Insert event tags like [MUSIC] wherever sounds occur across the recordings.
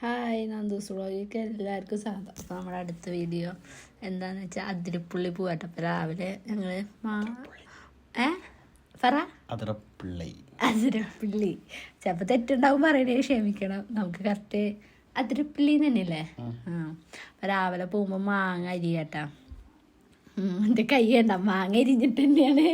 Hi Nandu's വ്ളോഗിലേക്ക് എല്ലാവർക്കും സ്വാഗതം. അപ്പോൾ നമ്മുടെ അടുത്ത വീഡിയോ എന്താണെന്ന് വെച്ചാൽ അതിരപ്പുള്ളി പോവാട്ടോ. അപ്പോൾ രാവിലെ ഞങ്ങൾ ഏ? പറ. അതിരപ്പുള്ളി. അതിരപ്പുള്ളി. ചിലപ്പോൾ തെറ്റുണ്ടാവും പറയണേ ക്ഷമിക്കണം. നമുക്ക് കറക്റ്റ് അതിരപ്പുള്ളി തന്നെയല്ലേ? ആ. അപ്പോൾ രാവിലെ പോകുമ്പോൾ മാങ്ങ അരിയട്ടാ. എന്റെ കൈ വേണ്ട മാങ്ങ അരിഞ്ഞിട്ട് തന്നെയാണ്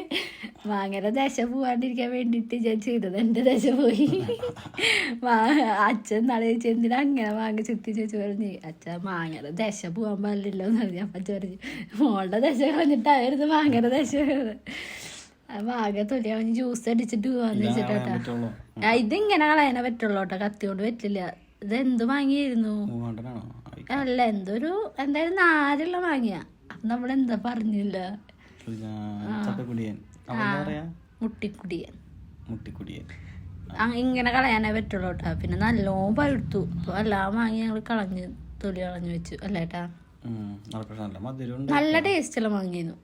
മാങ്ങയുടെ ദശ പോവാണ്ടിരിക്കാൻ വേണ്ടിയിട്ട് ഞാൻ ചെയ്തത്. എന്റെ ദശ പോയി. [LAUGHS] അച്ഛൻ നാളെ ചോദിച്ചു എന്തിനാ അങ്ങനെ മാങ്ങ ചുറ്റി ചോദിച്ചു പറഞ്ഞു. അച്ഛൻ മാങ്ങയുടെ ദശ പോവാൻ പാടില്ലല്ലോ എന്ന് പറഞ്ഞു അപ്പം അച്ഛൻ പറഞ്ഞു. മോളുടെ ദശ കളഞ്ഞിട്ടായിരുന്നു മാങ്ങയുടെ ദശ മാങ്ങ തൊലി അവന് ജ്യൂസ് അടിച്ചിട്ട് പോവാന്ന് വെച്ചിട്ടാ ഇതിങ്ങനെ കളയാനേ പറ്റുള്ളൂ കേട്ടോ. കത്തി കൊണ്ട് പറ്റില്ല. ഇത് എന്ത് വാങ്ങിയായിരുന്നു? അല്ല എന്തൊരു എന്തായാലും നാലുള്ള വാങ്ങിയ. നമ്മൾ എന്താ പറഞ്ഞില്ല. പറയാ മുട്ടിക്കുടിയൻ. ഇങ്ങനെ കളയാനേ പറ്റുള്ളൂ കേട്ടാ. പിന്നെ നല്ലോണം പഴുത്തു. അപ്പൊ എല്ലാം വാങ്ങി ഞങ്ങൾ കളഞ്ഞ് തൊലി കളഞ്ഞു വെച്ചു. അല്ലേട്ടാ നല്ല ടേസ്റ്റ് എല്ലാം നല്ല വാങ്ങിയിരുന്നു.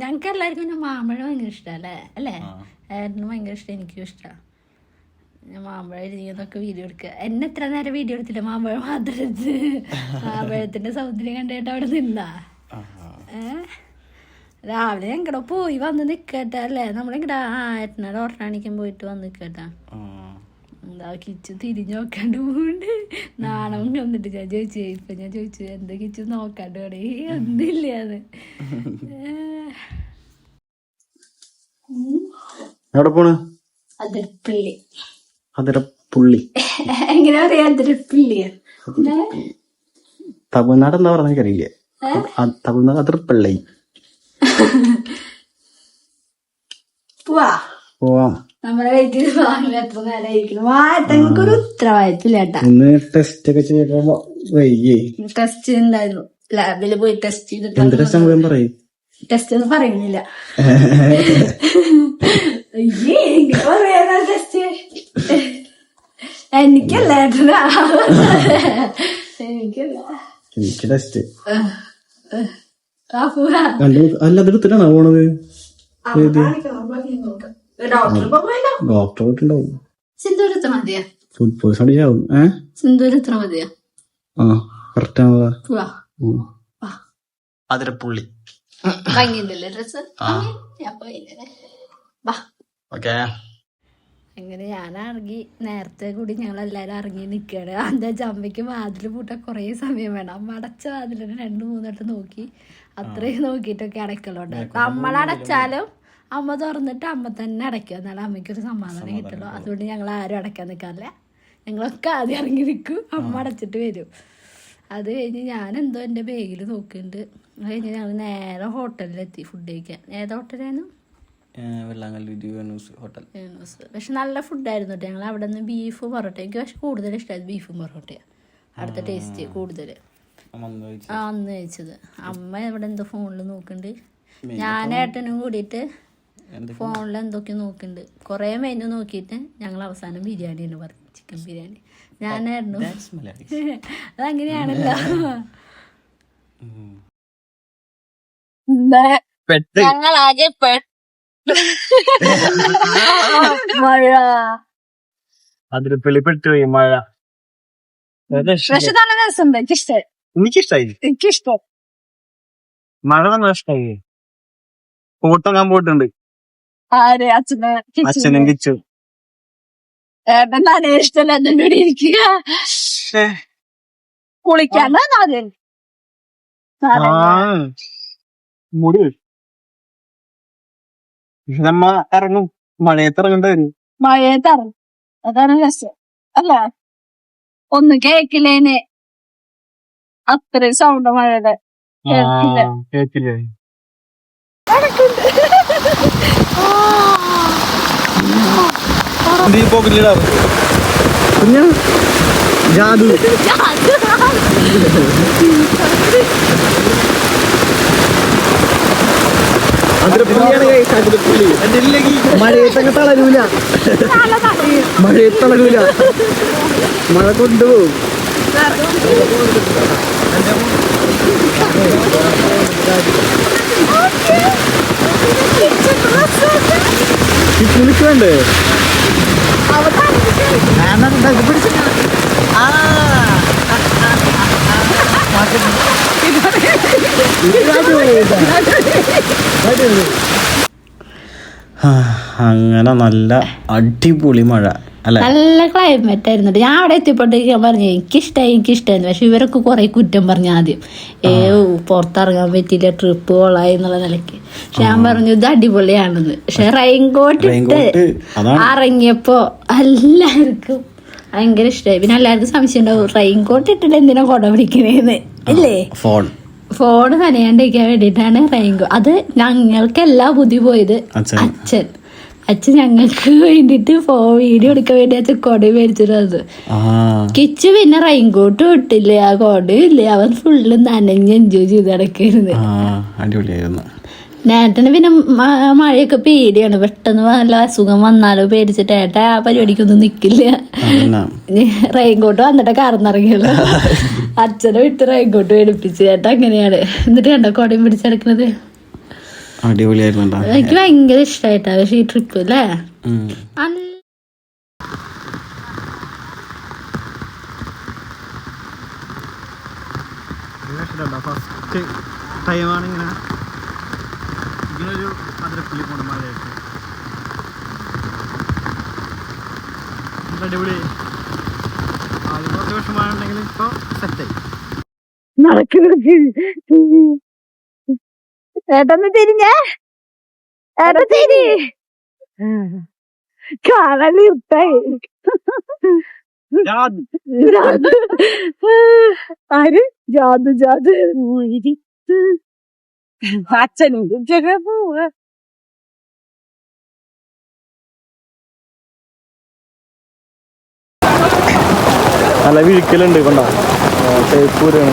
ഞങ്ങൾക്ക് എല്ലാവർക്കും പിന്നെ മാമ്പഴം ഭയങ്കര ഇഷ്ടമല്ലേ അല്ലേ? ഏട്ടന് ഭയങ്കര ഇഷ്ടം എനിക്കും ഇഷ്ടമാണ് ഞാൻ മാമ്പഴം എഴുതിയതൊക്കെ വീഡിയോ എടുക്കുക. എന്നെ എത്ര നേരം വീഡിയോ എടുത്തില്ല മാമ്പഴം മാത്രം [LAUGHS] മാമ്പഴത്തിന്റെ സൗന്ദര്യം കണ്ടിട്ട് അവിടെ നിന്നാ. ഏ? രാവിലെ എങ്ങടെ പോയി വന്ന് നിക്കട്ടെ അല്ലേ? നമ്മളിങ്ങടെ ആ ഏട്ടനോട് ഓട്ടനാണിക്കാൻ പോയിട്ട് വന്ന് നിക്കട്ടെ. എന്താ കിച്ചു തിരിഞ്ഞു നോക്കാണ്ട് പോകണ്ട് നാണം വന്നിട്ട് ഞാൻ ചോദിച്ചു ഇപ്പൊ ഞാൻ ചോദിച്ചു എന്താ കിച്ചു നോക്കാണ്ട് ഇവിടെ ഒന്നില്ല അത്? എവിടെ പോണ്? അതിരപ്പിള്ളി. അതിരപ്പുള്ളി. എങ്ങനെ പറയാ അതിരപ്പിള്ളിയ. തമിഴ്നാട് എന്താ പറഞ്ഞ എനിക്കറിയില്ല. തമിഴ്നാട് അതിരപ്പിള്ളൈ. [LAUGHS] പോവാ. പോവാം. നമ്മളെ വീട്ടിൽ എത്ര നേരമായിരിക്കണം ഒരു ഉത്തരവാദിത്തമില്ല ഇന്ന് ടെസ്റ്റ് ഒക്കെ ചെയ്തപ്പോ വൈകി. ടെസ്റ്റ് ഉണ്ടായിരുന്നു ലാബിൽ പോയി ടെസ്റ്റ് ചെയ്തിട്ട് പറയും. ഒന്നും പറയുന്നില്ല. [LAUGHS] ടെസ്റ്റ് എനിക്കല്ല ഏട്ടനാ. [LAUGHS] എനിക്കല്ല. എനിക്ക് ടെസ്റ്റ് അല്ല അതെടുത്തിട്ടാണ് പോണത്. ഡോക്ടർ പോയിട്ടുണ്ടാവും ഫുഡ് പോയിസൺ അടിച്ചാവും ഏ? ആ കറക്റ്റ് വാ. അതിരപ്പുള്ളി ഭംഗിയുണ്ടല്ലേ ഡ്രസ് വാ. ഓക്കെ അങ്ങനെ ഞാനിറങ്ങി നേരത്തെ കൂടി ഞങ്ങൾ എല്ലാവരും ഇറങ്ങി നിൽക്കുകയാണ് എന്താ ചമ്മയ്ക്ക് വാതിൽ പൂട്ടാൻ കുറേ സമയം വേണം. അമ്മ അടച്ച വാതിലിന് രണ്ട് മൂന്നിട്ട് നോക്കി അത്രയും നോക്കിയിട്ടൊക്കെ അടയ്ക്കലുണ്ട്. നമ്മൾ അടച്ചാലും അമ്മ തുറന്നിട്ട് അമ്മ തന്നെ അടയ്ക്കും. എന്നാലും അമ്മയ്ക്കൊരു സമാധാനം കിട്ടുള്ളൂ. അതുകൊണ്ട് ഞങ്ങൾ ആരും അടയ്ക്കാൻ നിൽക്കാറില്ല ഞങ്ങളൊക്കെ ആദ്യം ഇറങ്ങി നിൽക്കും അമ്മ അടച്ചിട്ട് വരും. അത് കഴിഞ്ഞ് ഞാൻ എന്തോ എന്റെ ബാഗിൽ നോക്കുന്നുണ്ട് അത് കഴിഞ്ഞ് ഞങ്ങൾ നേരെ ഹോട്ടലിലെത്തി ഫുഡ് കഴിക്കാൻ. ഏത് ഹോട്ടലായിരുന്നു വെള്ളാങ്കല്ലി ന്യൂസ് ഹോട്ടൽ. പക്ഷെ നല്ല ഫുഡായിരുന്നു കേട്ടോ. ഞങ്ങൾ അവിടെ നിന്ന് ബീഫ് പൊറോട്ട. എനിക്ക് പക്ഷെ കൂടുതൽ ഇഷ്ടമായത് ബീഫും പൊറോട്ടയാണ് അവിടുത്തെ ടേസ്റ്റ് കൂടുതൽ ആ അന്ന് കഴിച്ചത്. അമ്മ ഇവിടെ എന്തോ ഫോണിൽ നോക്കുന്നുണ്ട് ഞാൻ ഏട്ടനും കൂടിയിട്ട് ഫോണിൽ എന്തൊക്കെ നോക്കുന്നുണ്ട് കുറേ മെനു നോക്കിയിട്ട് ഞങ്ങൾ അവസാനം ബിരിയാണി. എന്ന് പറഞ്ഞു ചിക്കൻ ബിരിയാണി ഞാനായിരുന്നു [LAUGHS] അതങ്ങനെയാണല്ലോ. ഞങ്ങൾ ആകെ [LAUGHS] മഴ. അതിരപ്പള്ളി പോയി മഴ. പക്ഷെ നല്ല രസമുണ്ട്. എനിക്കിഷ്ടായി എനിക്കിഷ്ടായി? എനിക്കിഷ്ടം. മഴ ഇഷ്ടായി. പോയിട്ടുണ്ട്. ആരെ? അച്ഛന്? അച്ഛനും കിച്ചു. ഇഷ്ടമല്ല കൂടി ഇരിക്കുക. കുളിക്കാൻ. മുടി പക്ഷെ നമ്മ ഇറങ്ങും. മഴയത്ത് ഇറങ്ങേണ്ടി വരും. മഴയത്തറ അതാണ് രസം. അല്ല ഒന്ന് കേക്കില്ലേന്? അത്രയും സൗണ്ട് മഴയുടെ. കേൾക്കില്ല. കേട്ടില്ലേ ജാദു ജാദു മഴയത്തങ്ങ് തളരൂല മഴയത്ത് തളരൂല മഴ കൊണ്ടുപോകും നിൽക്കണ്ടേ പിടിച്ചിട്ട് ആ അങ്ങനെ നല്ല അടിപൊളി മഴ നല്ല ക്ലൈമറ്റ് ആയിരുന്നു ഞാൻ അവിടെ എത്തിയപ്പോഴത്തേക്ക് ഞാൻ പറഞ്ഞു എനിക്കിഷ്ടമായി എനിക്കിഷ്ടമായിരുന്നു പക്ഷെ ഇവരൊക്കെ കുറെ കുറ്റം പറഞ്ഞു ആദ്യം. ഏ പുറത്തിറങ്ങാൻ പറ്റിയില്ല ട്രിപ്പ് കൊള്ളായി എന്നുള്ള നിലയ്ക്ക്. പക്ഷെ ഞാൻ പറഞ്ഞു ഇത് അടിപൊളിയാണെന്ന്. പക്ഷെ റെയിൻകോട്ട് ഇട്ട് ഇറങ്ങിയപ്പോ എല്ലാവർക്കും ഭയങ്കര ഇഷ്ടമായി പിന്നെ എല്ലാവർക്കും സംശയം ഉണ്ടാവും റെയിൻകോട്ട് ഇട്ടിട്ട് എന്തിനാ കൊട പിടിക്കുന്നേന്ന് അല്ലേ ഫോൺ ഫോൺ നനയാണ്ടിരിക്കാൻ വേണ്ടിട്ടാണ് റെയിൻകോ. അത് ഞങ്ങൾക്കല്ല ബുദ്ധി പോയത്. അച്ഛൻ. അച്ഛൻ. ഞങ്ങൾക്ക് വേണ്ടിട്ട് ഫോൺ വീഡിയോ എടുക്കാൻ വേണ്ടി അച്ഛൻ കൊട മേടിച്ചിട്ടത് ആ. കിച്ചു പിന്നെ റെയിൻകോട്ടും ഇട്ടില്ല ആ കൊടയും ഇല്ല. അവൻ ഫുള്ള് നനഞ്ഞ് എൻജോയ് ചെയ്ത് നടക്കരുത് ആ അടിപൊളിയായിരുന്നു. നേട്ടന് പിന്നെ മഴയൊക്കെ പേടിയാണ്. പെട്ടെന്ന് നല്ല അസുഖം വന്നാലോ പേടിച്ചിട്ട് ഏട്ടാ ആ പരിപാടിക്കൊന്നും നിക്കില്ല. റെയിൻകോട്ട് വന്നിട്ട് കറന്നിറങ്ങിയല്ലോ. അച്ഛനെ വിട്ട് റെയിൻകോട്ട് മേടിപ്പിച്ച് ഏട്ടാ അങ്ങനെയാണ്. എന്നിട്ട് കണ്ടോ കൊടയും പിടിച്ചെടുക്കണത്. എനിക്ക് ഭയങ്കര ഇഷ്ടായിട്ടാ. പക്ഷെ ഈ ട്രിപ്പ് അല്ലേ? ഫസ്റ്റ് ടൈമാണ് ഇങ്ങനെ പോണ മഴയായിട്ട് അടിപൊളി. ആദ്യം കുറച്ച് വിഷമമായ ഉണ്ടെങ്കിൽ ഇപ്പോൾ സെറ്റായി നടക്കുന്നത് ഏട്ടന്ന് തിരിഞ്ഞേ. ഏട്ട തിരി. കാണാൻ ഇരുട്ടായി ജാത്. ആര്? ജാത് ജാത് ഊരി. അച്ഛനും പോവാ. നല്ല വിഴിക്കലുണ്ട് കൊണ്ടോ. ചേപ്പൂരാണ്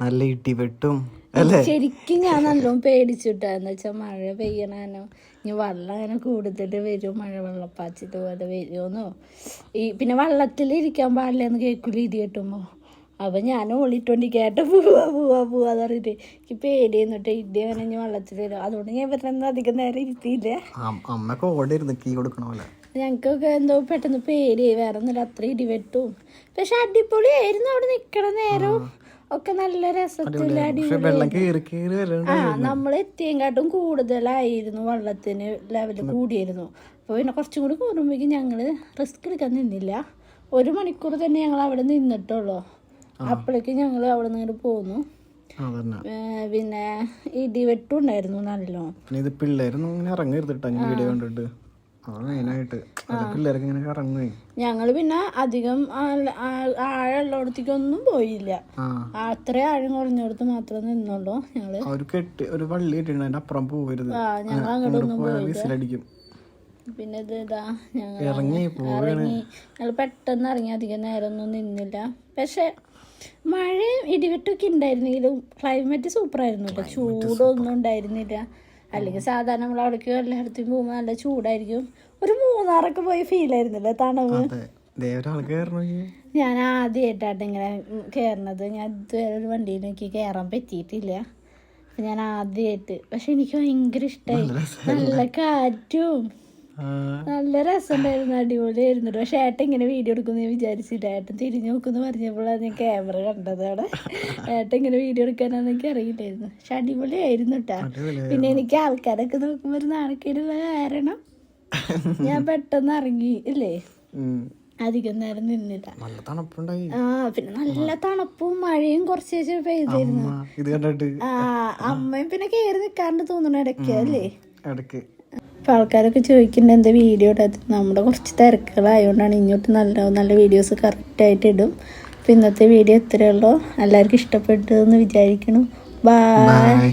നല്ല ഇടി വെട്ടും ശരിക്കും ഞാൻ നല്ലോണം പേടിച്ചിട്ടാന്ന് വെച്ചാൽ മഴ പെയ്യണോ ഇനി വെള്ളം അങ്ങനെ കൂടുതൽ വരും. മഴ വെള്ളപ്പാച്ചിട്ട് പോലെ വരുമെന്നോ ഈ പിന്നെ വെള്ളത്തിൽ ഇരിക്കാൻ പാടില്ലെന്ന് കേൾക്കില്ല ഇടി കെട്ടുമ്പോൾ അപ്പം ഞാൻ ഓളിട്ടോണ്ടിക്കായിട്ട് പോവാ പോവാ പോവാന്ന് പറഞ്ഞിട്ട് എനിക്ക് പേടി എന്നിട്ട് ഇടി അങ്ങനെ ഇനി വെള്ളത്തിൽ വരും. അതുകൊണ്ട് ഞാൻ ഇവരൊന്നും അധികം നേരം ഇരുത്തിയില്ല. അം- അമ്മയ്ക്ക് ഓടിയിരുന്നു കീ കൊടുക്കണ പോലെ. ഞങ്ങൾക്കൊക്കെ എന്തോ പെട്ടെന്ന് പേടിയായി. വേറെ ഒന്നും അത്ര ഇടിവെട്ടും. പക്ഷെ അടിപൊളിയായിരുന്നു അവിടെ നിക്കണ നേരവും ഒക്കെ നല്ല രസത്തിൽ പക്ഷെ അടിപൊളി വെള്ളം കയറി കയറി ആ നമ്മൾ എത്തിയെങ്കാട്ടും കൂടുതലായിരുന്നു വെള്ളത്തിന് ലെവൽ കൂടിയിരുന്നു അപ്പോൾ പിന്നെ കുറച്ചും കൂടി കൂടുമ്പോഴേക്കും ഞങ്ങൾ റിസ്ക് എടുക്കാൻ നിന്നില്ല. ഒരു മണിക്കൂർ തന്നെ ഞങ്ങൾ അവിടെ നിന്നിട്ടുള്ളൂ. അപ്പോഴേക്കും ഞങ്ങൾ അവിടെ നിന്ന് പോന്നു. പിന്നെ ഇടിവെട്ടുണ്ടായിരുന്നു നല്ലോണം. ഇത് പിള്ളേരൊന്നും ഇങ്ങനെ ഇറങ്ങരുത് കേട്ടോ വീഡിയോ കണ്ടിട്ട്. മെയിനായിട്ട് ഇങ്ങനെ ഞങ്ങൾ പിന്നെ അധികം ആഴമുള്ളടത്തേക്കൊന്നും പോയില്ല. അത്ര ആഴം കുറഞ്ഞിടത്ത് മാത്രം നിന്നുള്ളൂ ഞങ്ങൾ. ഒരു കെട്ടി ഒരു വള്ളി കെട്ടിണ്ട് അതിന്റെ അപ്പുറം പോവരുത്. ആ ഞങ്ങൾ അങ്ങോട്ടൊന്നും വിസിലടിക്കും. പിന്നെ ഇത് ഇതാ ഞങ്ങൾ ഇറങ്ങി ഇറങ്ങി ഞങ്ങൾ പെട്ടെന്ന് ഇറങ്ങി അധികം നേരം ഒന്നും നിന്നില്ല. പക്ഷെ മഴയും ഇടിവെട്ടൊക്കെ ഉണ്ടായിരുന്നെങ്കിലും ക്ലൈമറ്റ് സൂപ്പറായിരുന്നു കേട്ടോ ചൂടൊന്നും ഉണ്ടായിരുന്നില്ല. അല്ലെങ്കിൽ സാധാരണ നമ്മൾ അവിടേക്ക് എല്ലായിടത്തും പോകുമ്പോൾ നല്ല ചൂടായിരിക്കും. ഒരു മൂന്നാറൊക്കെ പോയി ഫീൽ ആയിരുന്നില്ല? തണവ്? ഞാൻ ആദ്യമായിട്ടാണ് ഇങ്ങനെ കയറണത് ഞാൻ ഇതുവരെ ഒരു വണ്ടിയിൽ എനിക്ക് കയറാൻ പറ്റിയിട്ടില്ല. ഞാൻ ആദ്യമായിട്ട് പക്ഷെ എനിക്ക് ഭയങ്കര ഇഷ്ടമായി നല്ല കാറ്റും. നല്ല രസമുണ്ടായിരുന്നു അടിപൊളിയായിരുന്നു. പക്ഷെ ഏട്ടൻ ഇങ്ങനെ വീഡിയോ എടുക്കുമെന്ന് ഞാൻ വിചാരിച്ചില്ല. ഏട്ടൻ തിരിഞ്ഞു നോക്കുന്നു പറഞ്ഞപ്പോഴാണ് ഞാൻ ക്യാമറ കണ്ടത് അവിടെ. ഏട്ടൻ ഇങ്ങനെ വീഡിയോ എടുക്കാനാന്ന് എനിക്ക് അറിയില്ലായിരുന്നു. പക്ഷെ അടിപൊളിയായിരുന്നു കേട്ടാ. പിന്നെ എനിക്ക് ആൾക്കാരൊക്കെ നോക്കുമ്പോൾ ഒരു കാരണം ഞാൻ പെട്ടെന്ന് ഇറങ്ങി ഇല്ലേ. അധികം നേരം നിന്നില്ല. നല്ല തണുപ്പുണ്ടായി. ആ പിന്നെ നല്ല തണുപ്പും മഴയും കുറച്ച് ശേഷം പെയ്തിരുന്നു. ഇത് കണ്ടിട്ട്. ആ അമ്മയും പിന്നെ കേറി നിൽക്കാണ്ട് തോന്നുന്നു ഇടയ്ക്ക് അല്ലേ? ഇടയ്ക്ക്. അപ്പൊ ആൾക്കാരൊക്കെ ചോദിക്കുന്നുണ്ട് എന്താ വീഡിയോ ഇടാത്ത? നമ്മുടെ കുറച്ച് തിരക്കുകളായതുകൊണ്ടാണ് ഇങ്ങോട്ട് നല്ല നല്ല വീഡിയോസ് കറക്റ്റായിട്ട് ഇടും. അപ്പോൾ ഇന്നത്തെ വീഡിയോ ഇത്രയേ എല്ലാവർക്കും ഇഷ്ടപ്പെട്ടു എന്ന് വിചാരിക്കണം ബായ്